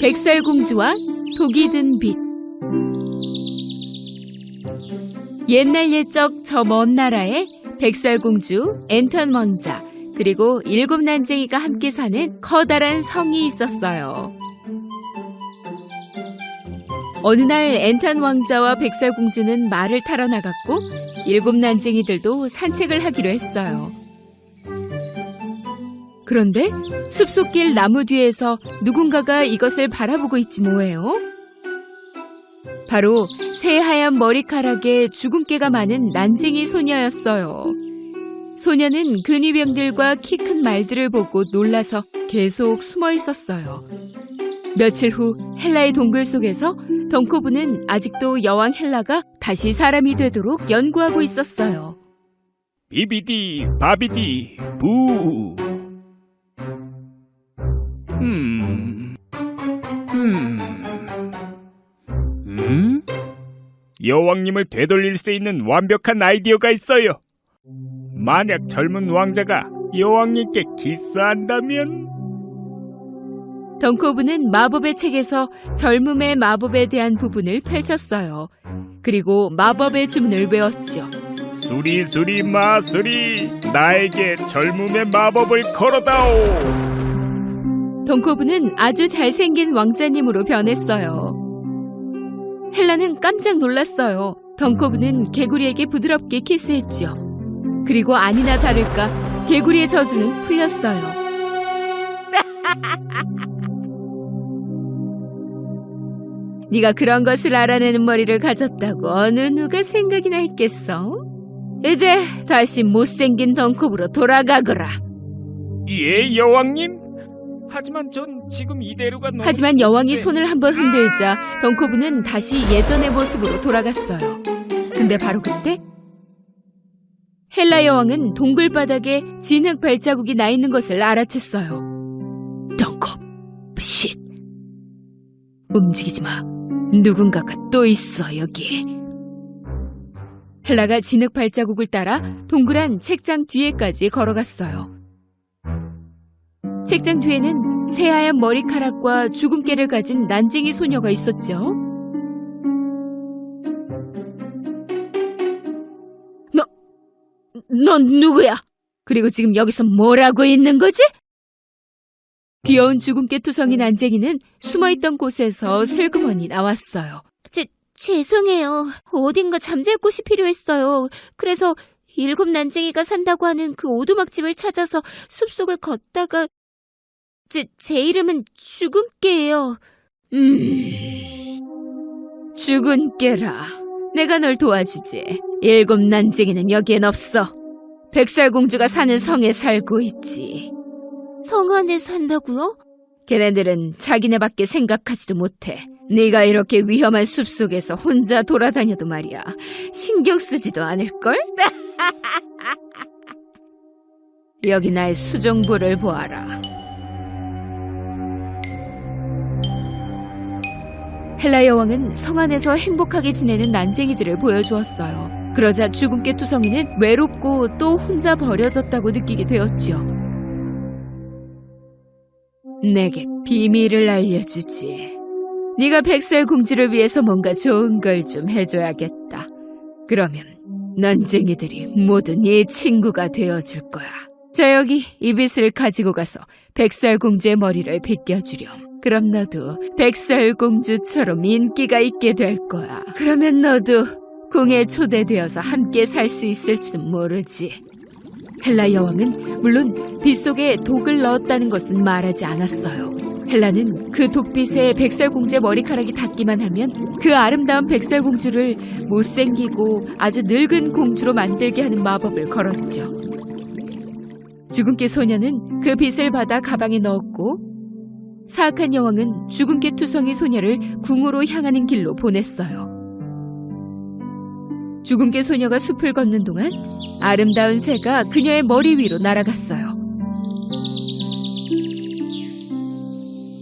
백설공주와 독이 든 빛. 옛날 옛적 저 먼 나라에 백설공주, 앤턴 왕자, 그리고 일곱 난쟁이가 함께 사는 커다란 성이 있었어요. 어느 날 앤턴 왕자와 백설공주는 말을 타러 나갔고 일곱 난쟁이들도 산책을 하기로 했어요. 그런데 숲속길 나무 뒤에서 누군가가 이것을 바라보고 있지 뭐예요? 바로 새하얀 머리카락에 주근깨가 많은 난쟁이 소녀였어요. 소녀는 근위병들과 키 큰 말들을 보고 놀라서 계속 숨어 있었어요. 며칠 후 헬라의 동굴 속에서 덩코브는 아직도 여왕 헬라가 다시 사람이 되도록 연구하고 있었어요. 비비디 바비디 부. 음. 음. 음? 여왕님을 되돌릴 수 있는 완벽한 아이디어가 있어요. 만약 젊은 왕자가 여왕님께 키스한다면 덩코브는 마법의 책에서 젊음의 마법에 대한 부분을 펼쳤어요. 그리고 마법의 주문을 외웠죠. 수리수리 마수리 나에게 젊음의 마법을 걸어다오. 덩코브는 아주 잘생긴 왕자님으로 변했어요. 헬라는 깜짝 놀랐어요. 덩코브는 개구리에게 부드럽게 키스했죠. 그리고 아니나 다를까 개구리의 저주는 풀렸어요. 네가 그런 것을 알아내는 머리를 가졌다고 어느 누가 생각이나 했겠어? 이제 다시 못생긴 덩코브로 돌아가거라. 예, 여왕님. 하지만 전 지금 이대로가 너무 하지만 여왕이 네. 손을 한번 흔들자 덩코브는 다시 예전의 모습으로 돌아갔어요. 근데 바로 그때 헬라 여왕은 동굴 바닥에 진흙 발자국이 나 있는 것을 알아챘어요. 덩코브, 쉿. 움직이지 마. 누군가가 또 있어 여기. 헬라가 진흙 발자국을 따라 동그란 책장 뒤에까지 걸어갔어요. 책장 뒤에는 새하얀 머리카락과 주근깨를 가진 난쟁이 소녀가 있었죠. 너, 넌 누구야? 그리고 지금 여기서 뭘 하고 있는 거지? 귀여운 주근깨 투성이 난쟁이는 숨어있던 곳에서 슬그머니 나왔어요. 제, 죄송해요. 어딘가 잠잘 곳이 필요했어요. 그래서 일곱 난쟁이가 산다고 하는 그 오두막집을 찾아서 숲속을 걷다가 제, 제 이름은 죽은깨예요. 음... 죽은깨라. 내가 널 도와주지. 일곱 난쟁이는 여기엔 없어. 백설공주가 사는 성에 살고 있지. 성 안에 산다고요? 걔네들은 자기네 밖에 생각하지도 못해. 네가 이렇게 위험한 숲속에서 혼자 돌아다녀도 말이야. 신경 쓰지도 않을걸? 여기 나의 수정보를 보아라. 헬라 여왕은 성 안에서 행복하게 지내는 난쟁이들을 보여주었어요. 그러자 주근깨 투성이는 외롭고 또 혼자 버려졌다고 느끼게 되었죠. 내게 비밀을 알려주지. 네가 백설 공주를 위해서 뭔가 좋은 걸 좀 해줘야겠다. 그러면 난쟁이들이 모두 네 친구가 되어줄 거야. 자 여기 이 빗을 가지고 가서 백설 공주의 머리를 빗겨주렴. 그럼 너도 백설공주처럼 인기가 있게 될 거야. 그러면 너도 궁에 초대되어서 함께 살 수 있을지도 모르지. 헬라 여왕은 물론 빗속에 독을 넣었다는 것은 말하지 않았어요. 헬라는 그 독빗에 백설공주의 머리카락이 닿기만 하면 그 아름다운 백설공주를 못생기고 아주 늙은 공주로 만들게 하는 마법을 걸었죠. 주근깨 소녀는 그 빗을 받아 가방에 넣었고 사악한 여왕은 주근깨 투성이 소녀를 궁으로 향하는 길로 보냈어요. 주근깨 소녀가 숲을 걷는 동안 아름다운 새가 그녀의 머리 위로 날아갔어요.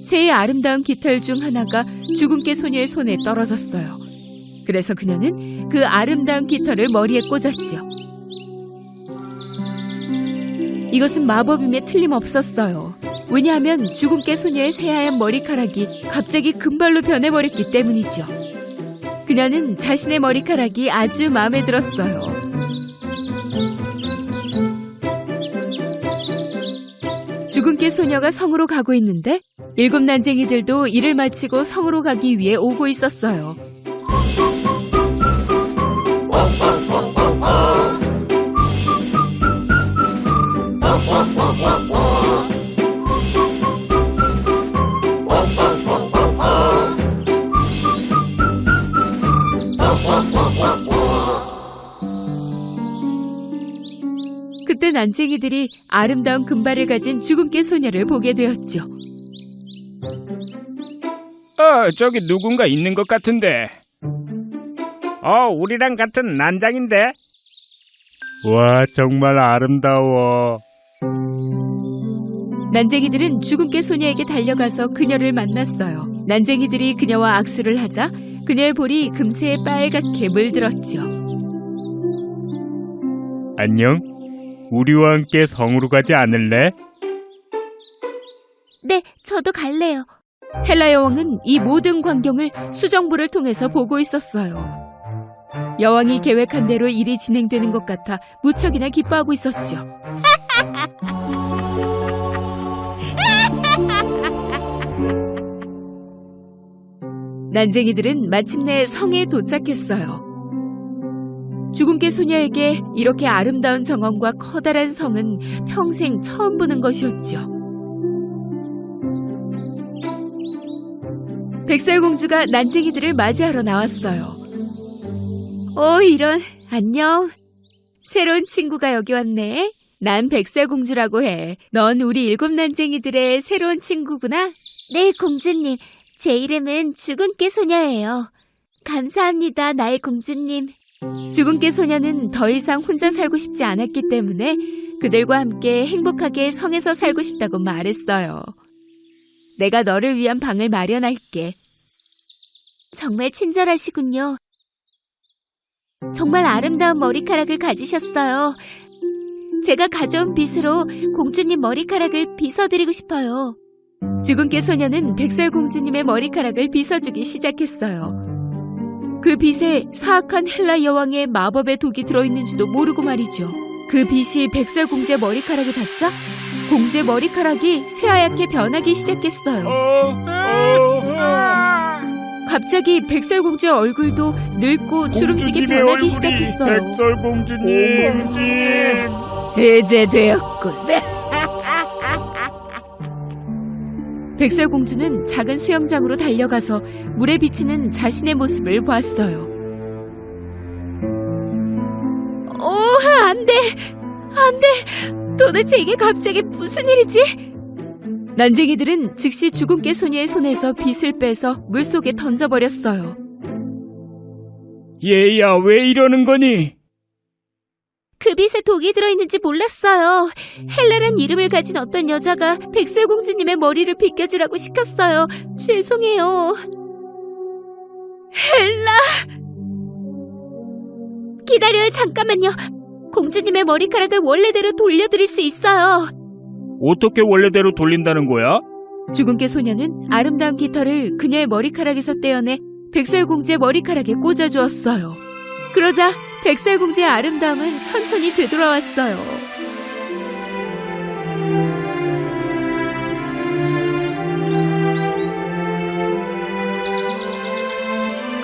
새의 아름다운 깃털 중 하나가 주근깨 소녀의 손에 떨어졌어요. 그래서 그녀는 그 아름다운 깃털을 머리에 꽂았죠. 이것은 마법임에 틀림없었어요. 왜냐하면 주근깨 소녀의 새하얀 머리카락이 갑자기 금발로 변해버렸기 때문이죠. 그녀는 자신의 머리카락이 아주 마음에 들었어요. 주근깨 소녀가 성으로 가고 있는데 일곱 난쟁이들도 일을 마치고 성으로 가기 위해 오고 있었어요. 그때 난쟁이들이 아름다운 금발을 가진 주근깨 소녀를 보게 되었죠. 어, 저기 누군가 있는 것 같은데. 어, 우리랑 같은 난장인데. 와, 정말 아름다워. 난쟁이들은 주근깨 소녀에게 달려가서 그녀를 만났어요. 난쟁이들이 그녀와 악수를 하자 그녀의 볼이 금세 빨갛게 물들었죠. 안녕. 우리와 함께 성으로 가지 않을래? 네, 저도 갈래요. 헬라 여왕은 이 모든 광경을 수정부를 통해서 보고 있었어요. 여왕이 계획한 대로 일이 진행되는 것 같아 무척이나 기뻐하고 있었죠. 난쟁이들은 마침내 성에 도착했어요. 주근깨 소녀에게 이렇게 아름다운 정원과 커다란 성은 평생 처음 보는 것이었죠. 백설공주가 난쟁이들을 맞이하러 나왔어요. 오, 이런, 안녕. 새로운 친구가 여기 왔네. 난 백설공주라고 해. 넌 우리 일곱 난쟁이들의 새로운 친구구나. 네, 공주님. 제 이름은 주근깨 소녀예요. 감사합니다, 나의 공주님. 주근깨 소녀는 더 이상 혼자 살고 싶지 않았기 때문에 그들과 함께 행복하게 성에서 살고 싶다고 말했어요. 내가 너를 위한 방을 마련할게. 정말 친절하시군요. 정말 아름다운 머리카락을 가지셨어요. 제가 가져온 빗으로 공주님 머리카락을 빗어드리고 싶어요. 주근깨 소녀는 백설 공주님의 머리카락을 빗어주기 시작했어요. 그 빗에 사악한 헬라 여왕의 마법의 독이 들어있는지도 모르고 말이죠. 그 빗이 백설 공주의 머리카락에 닿자 공주의 머리카락이 새하얗게 변하기 시작했어요. 갑자기 백설 공주의 얼굴도 늙고 주름지게 변하기 시작했어요. 백설공주님. 이제 되었군. 백설공주는 작은 수영장으로 달려가서 물에 비치는 자신의 모습을 봤어요. 오, 안 돼! 안 돼! 도대체 이게 갑자기 무슨 일이지? 난쟁이들은 즉시 주근깨 소녀의 손에서 빗을 빼서 물속에 던져버렸어요. 얘야, 왜 이러는 거니? 그 빗에 독이 들어있는지 몰랐어요. 헬라란 이름을 가진 어떤 여자가 백설공주님의 머리를 빗겨주라고 시켰어요. 죄송해요. 헬라! 기다려요, 잠깐만요. 공주님의 머리카락을 원래대로 돌려드릴 수 있어요. 어떻게 원래대로 돌린다는 거야? 주근깨 소녀는 아름다운 깃털을 그녀의 머리카락에서 떼어내 백설공주의 머리카락에 꽂아주었어요. 그러자 백설공주의 아름다움은 천천히 되돌아왔어요.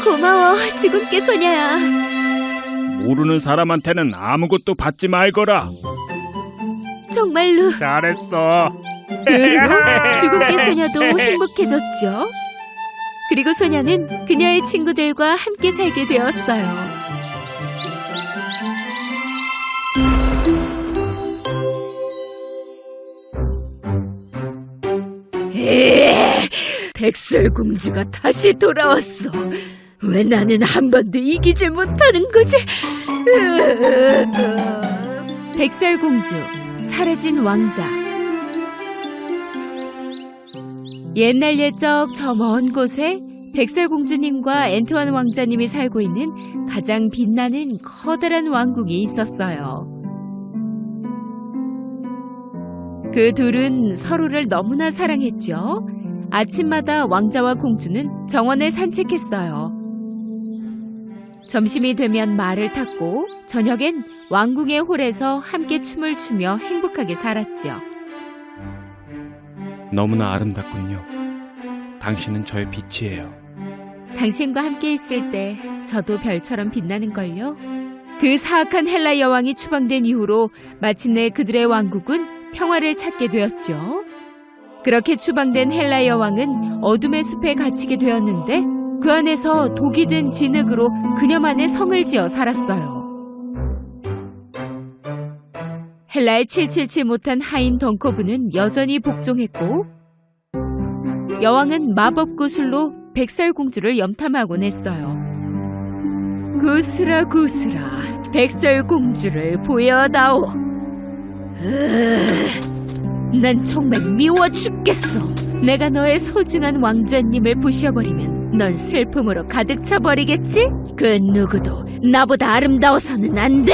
고마워, 주근깨 소녀야. 모르는 사람한테는 아무것도 받지 말거라. 정말로 잘했어. 그 후로 주근깨 소녀도 행복해졌죠. 그리고 소녀는 그녀의 친구들과 함께 살게 되었어요. 백설공주가 다시 돌아왔어. 왜 나는 한 번도 이기질 못하는 거지? 백설공주, 사라진 왕자. 옛날 옛적 저 먼 곳에 백설공주님과 엔투안 왕자님이 살고 있는 가장 빛나는 커다란 왕국이 있었어요. 그 둘은 서로를 너무나 사랑했죠. 아침마다 왕자와 공주는 정원을 산책했어요. 점심이 되면 말을 탔고 저녁엔 왕궁의 홀에서 함께 춤을 추며 행복하게 살았죠. 너무나 아름답군요. 당신은 저의 빛이에요. 당신과 함께 있을 때 저도 별처럼 빛나는 걸요. 그 사악한 헬라 여왕이 추방된 이후로 마침내 그들의 왕국은 평화를 찾게 되었죠. 그렇게 추방된 헬라 여왕은 어둠의 숲에 갇히게 되었는데 그 안에서 독이 든 진흙으로 그녀만의 성을 지어 살았어요. 헬라의 777 못한 하인 덩커브는 여전히 복종했고 여왕은 마법 구슬로 백설공주를 염탐하곤 했어요. 구슬아 구슬아 백설공주를 보여다오. 으, 난 정말 미워 죽겠어. 내가 너의 소중한 왕자님을 부셔버리면 넌 슬픔으로 가득 차버리겠지? 그 누구도 나보다 아름다워서는 안 돼.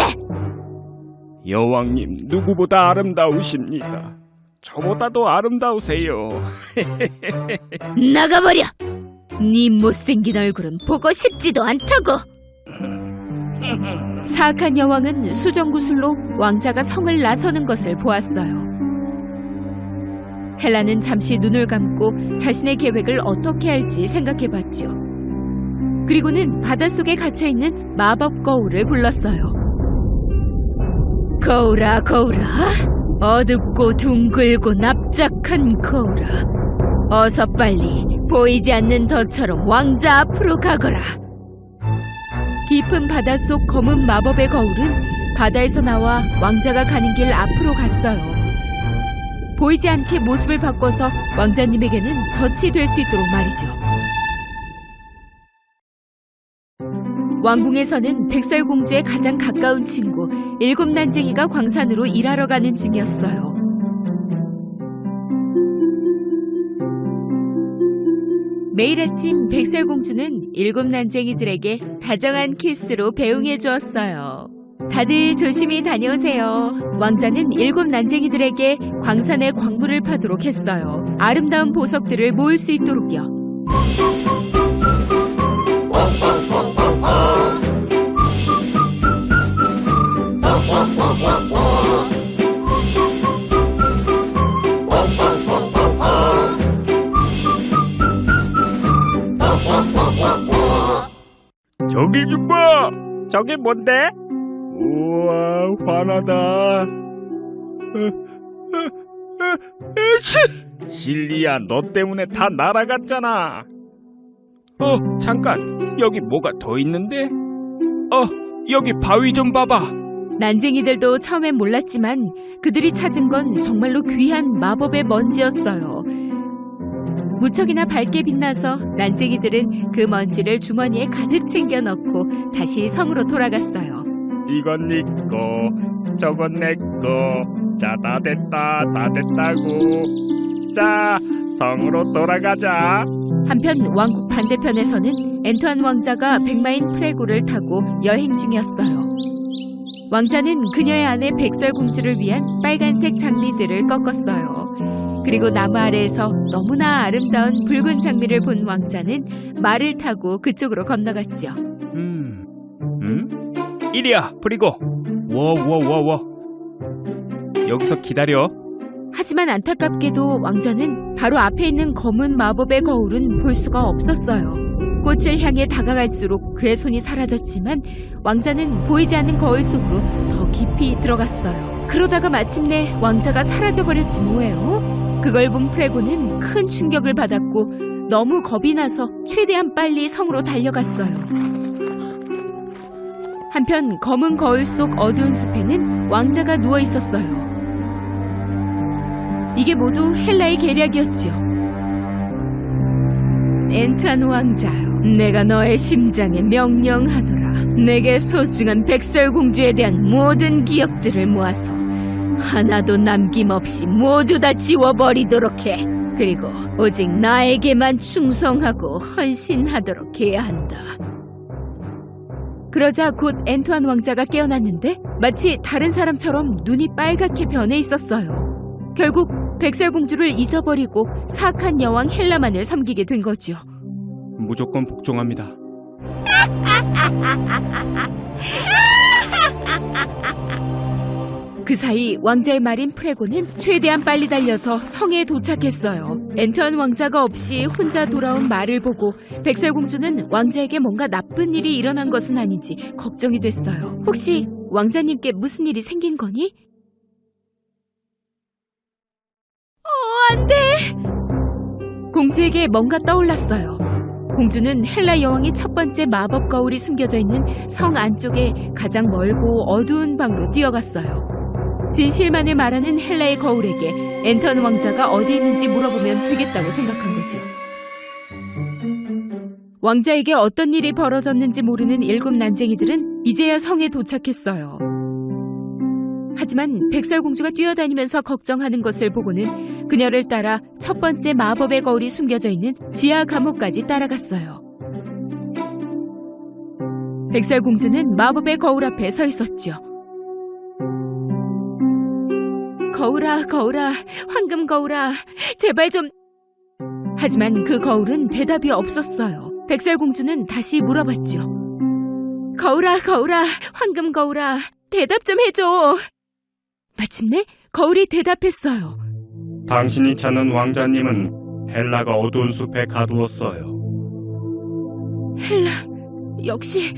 여왕님 누구보다 아름다우십니다. 저보다도 아름다우세요. 나가버려. 네 못생긴 얼굴은 보고 싶지도 않다고. 사악한 여왕은 수정구슬로 왕자가 성을 나서는 것을 보았어요. 헬라는 잠시 눈을 감고 자신의 계획을 어떻게 할지 생각해 봤죠. 그리고는 바닷속에 갇혀 있는 마법 거울을 불렀어요. 거울아, 거울아. 어둡고 둥글고 납작한 거울아. 어서 빨리 보이지 않는 덫처럼 왕자 앞으로 가거라. 깊은 바닷속 검은 마법의 거울은 바다에서 나와 왕자가 가는 길 앞으로 갔어요. 보이지 않게 모습을 바꿔서 왕자님에게는 덫이 될 수 있도록 말이죠. 왕궁에서는 백설공주의 가장 가까운 친구 일곱 난쟁이가 광산으로 일하러 가는 중이었어요. 매일 아침 백설공주는 일곱 난쟁이들에게 다정한 키스로 배웅해 주었어요. 다들 조심히 다녀오세요. 왕자는 일곱 난쟁이들에게 광산의 광물을 파도록 했어요. 아름다운 보석들을 모을 수 있도록요. 저기 좀 봐. 저게 뭔데? 우와 환하다. 으, 으, 으, 으치! 실리야 너 때문에 다 날아갔잖아. 어 잠깐 여기 뭐가 더 있는데? 어 여기 바위 좀 봐봐. 난쟁이들도 처음엔 몰랐지만 그들이 찾은 건 정말로 귀한 마법의 먼지였어요. 무척이나 밝게 빛나서 난쟁이들은 그 먼지를 주머니에 가득 챙겨 넣고 다시 성으로 돌아갔어요. 이건 니꺼 저건 내꺼 자다 됐다 다 됐다고 자 성으로 돌아가자 한편 왕국 반대편에서는 엔투안 왕자가 백마인 프레고를 타고 여행 중이었어요. 왕자는 그녀의 아내 백설공주를 위한 빨간색 장미들을 꺾었어요. 그리고 나무 아래에서 너무나 아름다운 붉은 장미를 본 왕자는 말을 타고 그쪽으로 건너갔죠. 음, 음? 이리야 프리고. 워워워워. 여기서 기다려. 하지만 안타깝게도 왕자는 바로 앞에 있는 검은 마법의 거울은 볼 수가 없었어요. 꽃을 향해 다가갈수록 그의 손이 사라졌지만 왕자는 보이지 않는 거울 속으로 더 깊이 들어갔어요. 그러다가 마침내 왕자가 사라져버렸지 뭐예요? 그걸 본 프레고는 큰 충격을 받았고 너무 겁이 나서 최대한 빨리 성으로 달려갔어요. 한편 검은 거울 속 어두운 숲에는 왕자가 누워 있었어요. 이게 모두 헬라의 계략이었죠. 엔탄 왕자여, 내가 너의 심장에 명령하노라. 내게 소중한 백설공주에 대한 모든 기억들을 모아서 하나도 남김없이 모두 다 지워버리도록 해. 그리고 오직 나에게만 충성하고 헌신하도록 해야 한다. 그러자 곧 엔투안 왕자가 깨어났는데 마치 다른 사람처럼 눈이 빨갛게 변해 있었어요. 결국 백설 공주를 잊어버리고 사악한 여왕 헬라만을 섬기게 된 거죠. 무조건 복종합니다. 그 사이 왕자의 말인 프레고는 최대한 빨리 달려서 성에 도착했어요. 앤턴 왕자가 없이 혼자 돌아온 말을 보고 백설공주는 왕자에게 뭔가 나쁜 일이 일어난 것은 아닌지 걱정이 됐어요. 혹시 왕자님께 무슨 일이 생긴 거니? 어, 안 돼! 공주에게 뭔가 떠올랐어요. 공주는 헬라 여왕의 첫 번째 마법 거울이 숨겨져 있는 성 안쪽에 가장 멀고 어두운 방으로 뛰어갔어요. 진실만을 말하는 헬라의 거울에게 앤턴 왕자가 어디 있는지 물어보면 되겠다고 생각한 거죠. 왕자에게 어떤 일이 벌어졌는지 모르는 일곱 난쟁이들은 이제야 성에 도착했어요. 하지만 백설공주가 뛰어다니면서 걱정하는 것을 보고는 그녀를 따라 첫 번째 마법의 거울이 숨겨져 있는 지하 감옥까지 따라갔어요. 백설공주는 마법의 거울 앞에 서 있었죠. 거울아, 거울아, 황금 거울아, 제발 좀. 하지만 그 거울은 대답이 없었어요. 백설공주는 다시 물어봤죠. 거울아, 거울아, 황금 거울아, 대답 좀 해줘. 마침내 거울이 대답했어요. 당신이 찾는 왕자님은 헬라가 어두운 숲에 가두었어요. 헬라, 역시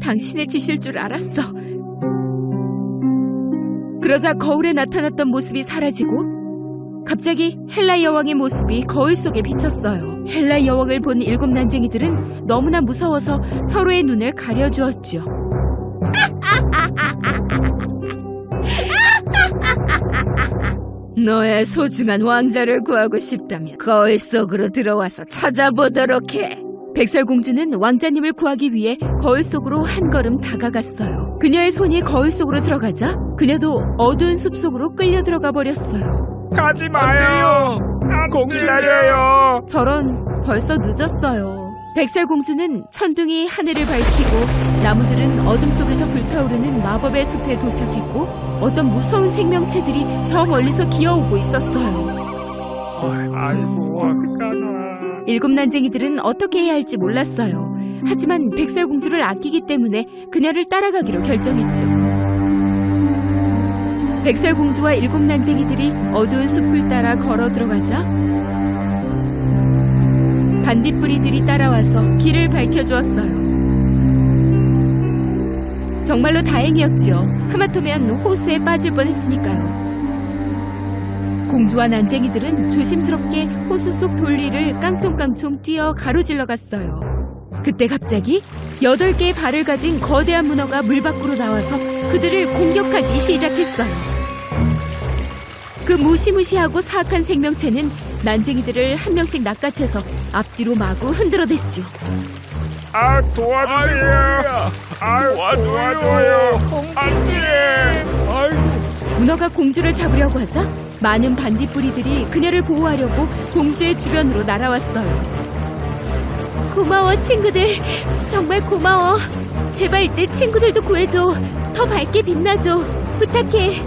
당신의 짓일 줄 알았어. 그러자 거울에 나타났던 모습이 사라지고 갑자기 헬라 여왕의 모습이 거울 속에 비쳤어요. 헬라 여왕을 본 일곱 난쟁이들은 너무나 무서워서 서로의 눈을 가려주었죠. 너의 소중한 왕자를 구하고 싶다면 거울 속으로 들어와서 찾아보도록 해. 백설공주는 왕자님을 구하기 위해 거울 속으로 한 걸음 다가갔어요. 그녀의 손이 거울 속으로 들어가자 그녀도 어두운 숲 속으로 끌려 들어가 버렸어요. 가지 마요. 공주 기다려요. 저런 벌써 늦었어요. 백설공주는 천둥이 하늘을 밝히고 나무들은 어둠 속에서 불타오르는 마법의 숲에 도착했고 어떤 무서운 생명체들이 저 멀리서 기어오고 있었어요. 아이고. 일곱 난쟁이들은 어떻게 해야 할지 몰랐어요. 하지만 백설 공주를 아끼기 때문에 그녀를 따라가기로 결정했죠. 백설 공주와 일곱 난쟁이들이 어두운 숲을 따라 걸어 들어가자 반딧불이들이 따라와서 길을 밝혀주었어요. 정말로 다행이었죠. 하마터면 호수에 빠질 뻔했으니까요. 공주와 난쟁이들은 조심스럽게 호수 속 돌리를 깡총깡총 뛰어 가로질러 갔어요. 그때 갑자기 여덟 개의 발을 가진 거대한 문어가 물 밖으로 나와서 그들을 공격하기 시작했어요. 그 무시무시하고 사악한 생명체는 난쟁이들을 한 명씩 낚아채서 앞뒤로 마구 흔들어댔죠. 아 도와주세요. 아 도와줘요. 안돼. 문어가 공주를 잡으려고 하자 많은 반딧불이들이 그녀를 보호하려고 공주의 주변으로 날아왔어요. 고마워 친구들 정말 고마워 제발 내 친구들도 구해줘 더 밝게 빛나줘 부탁해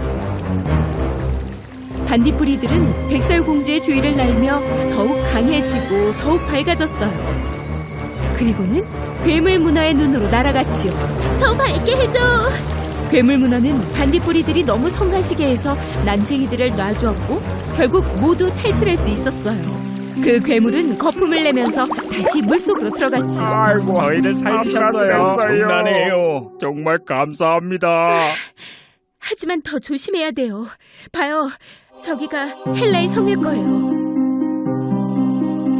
반딧불이들은 백설공주의 주위를 날며 더욱 강해지고 더욱 밝아졌어요. 그리고는 괴물 문어의 눈으로 날아갔죠. 더 밝게 해줘. 괴물 문어는 반딧불이들이 너무 성가시게 해서 난쟁이들을 놔주었고 결국 모두 탈출할 수 있었어요. 그 괴물은 거품을 내면서 다시 물속으로 들어갔죠. 아이고 저희를 살리셨어요. 장난해요. 정말 감사합니다. 하지만 더 조심해야 돼요. 봐요. 저기가 헬라의 성일 거예요.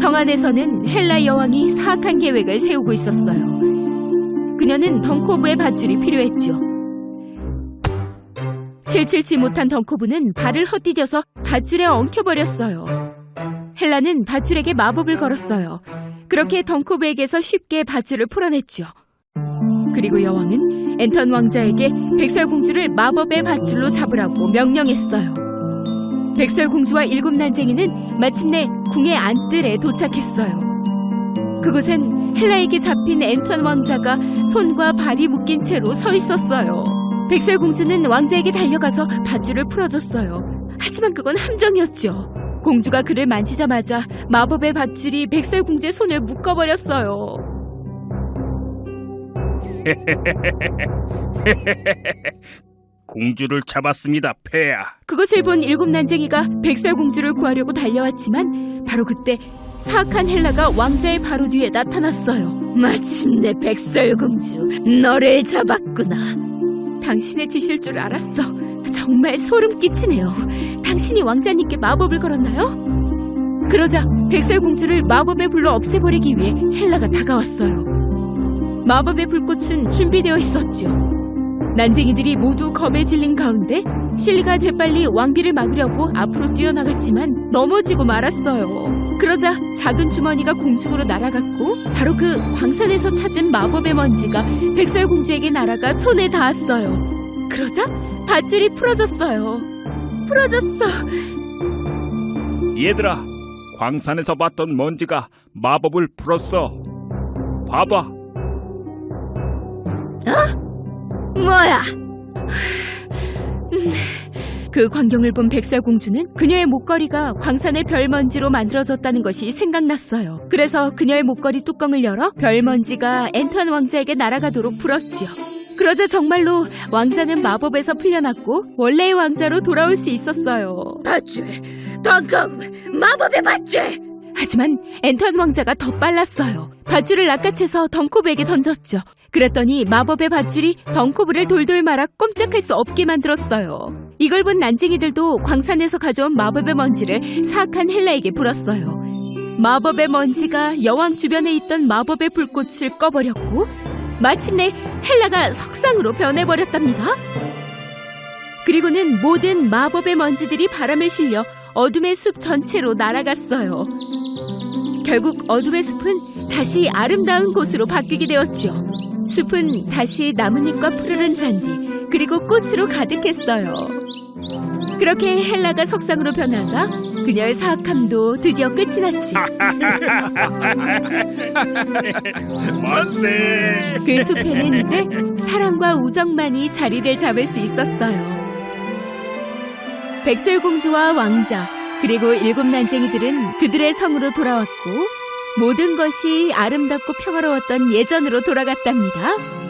성 안에서는 헬라 여왕이 사악한 계획을 세우고 있었어요. 그녀는 덩코브의 밧줄이 필요했죠. 칠칠치 못한 덩코브는 발을 헛디뎌서 밧줄에 엉켜버렸어요. 헬라는 밧줄에게 마법을 걸었어요. 그렇게 덩코브에게서 쉽게 밧줄을 풀어냈죠. 그리고 여왕은 앤턴 왕자에게 백설공주를 마법의 밧줄로 잡으라고 명령했어요. 백설공주와 일곱 난쟁이는 마침내 궁의 안뜰에 도착했어요. 그곳엔 헬라에게 잡힌 앤턴 왕자가 손과 발이 묶인 채로 서 있었어요. 백설공주는 왕자에게 달려가서 밧줄을 풀어줬어요. 하지만 그건 함정이었죠. 공주가 그를 만지자마자 마법의 밧줄이 백설공주의 손을 묶어버렸어요. 공주를 잡았습니다, 폐하. 그것을 본 일곱 난쟁이가 백설공주를 구하려고 달려왔지만 바로 그때 사악한 헬라가 왕자의 바로 뒤에 나타났어요. 마침내 백설공주, 너를 잡았구나. 당신의 짓일 줄 알았어. 정말 소름 끼치네요. 당신이 왕자님께 마법을 걸었나요? 그러자 백설공주를 마법의 불로 없애버리기 위해 헬라가 다가왔어요. 마법의 불꽃은 준비되어 있었죠. 난쟁이들이 모두 겁에 질린 가운데 실리가 재빨리 왕비를 막으려고 앞으로 뛰어나갔지만 넘어지고 말았어요. 그러자 작은 주머니가 공중으로 날아갔고 바로 그 광산에서 찾은 마법의 먼지가 백설공주에게 날아가 손에 닿았어요. 그러자 밧줄이 풀어졌어요. 풀어졌어. 얘들아, 광산에서 봤던 먼지가 마법을 풀었어. 봐봐. 뭐야? 음, 그 광경을 본 백설공주는 그녀의 목걸이가 광산의 별먼지로 만들어졌다는 것이 생각났어요. 그래서 그녀의 목걸이 뚜껑을 열어 별먼지가 앤투안 왕자에게 날아가도록 풀었죠. 그러자 정말로 왕자는 마법에서 풀려났고 원래의 왕자로 돌아올 수 있었어요. 밧줄, 덩금, 마법의 밧줄! 하지만 앤턴 왕자가 더 빨랐어요. 밧줄을 낚아채서 덩코브에게 던졌죠. 그랬더니 마법의 밧줄이 덩코브를 돌돌 말아 꼼짝할 수 없게 만들었어요. 이걸 본 난쟁이들도 광산에서 가져온 마법의 먼지를 사악한 헬라에게 불었어요. 마법의 먼지가 여왕 주변에 있던 마법의 불꽃을 꺼버렸고 마침내 헬라가 석상으로 변해버렸답니다. 그리고는 모든 마법의 먼지들이 바람에 실려 어둠의 숲 전체로 날아갔어요. 결국 어둠의 숲은 다시 아름다운 곳으로 바뀌게 되었죠. 숲은 다시 나뭇잎과 푸르른 잔디 그리고 꽃으로 가득했어요. 그렇게 헬라가 석상으로 변하자 그녀의 사악함도 드디어 끝이 났죠. 만세! 그 숲에는 이제 사랑과 우정만이 자리를 잡을 수 있었어요. 백설공주와 왕자, 그리고 일곱 난쟁이들은 그들의 성으로 돌아왔고, 모든 것이 아름답고 평화로웠던 예전으로 돌아갔답니다.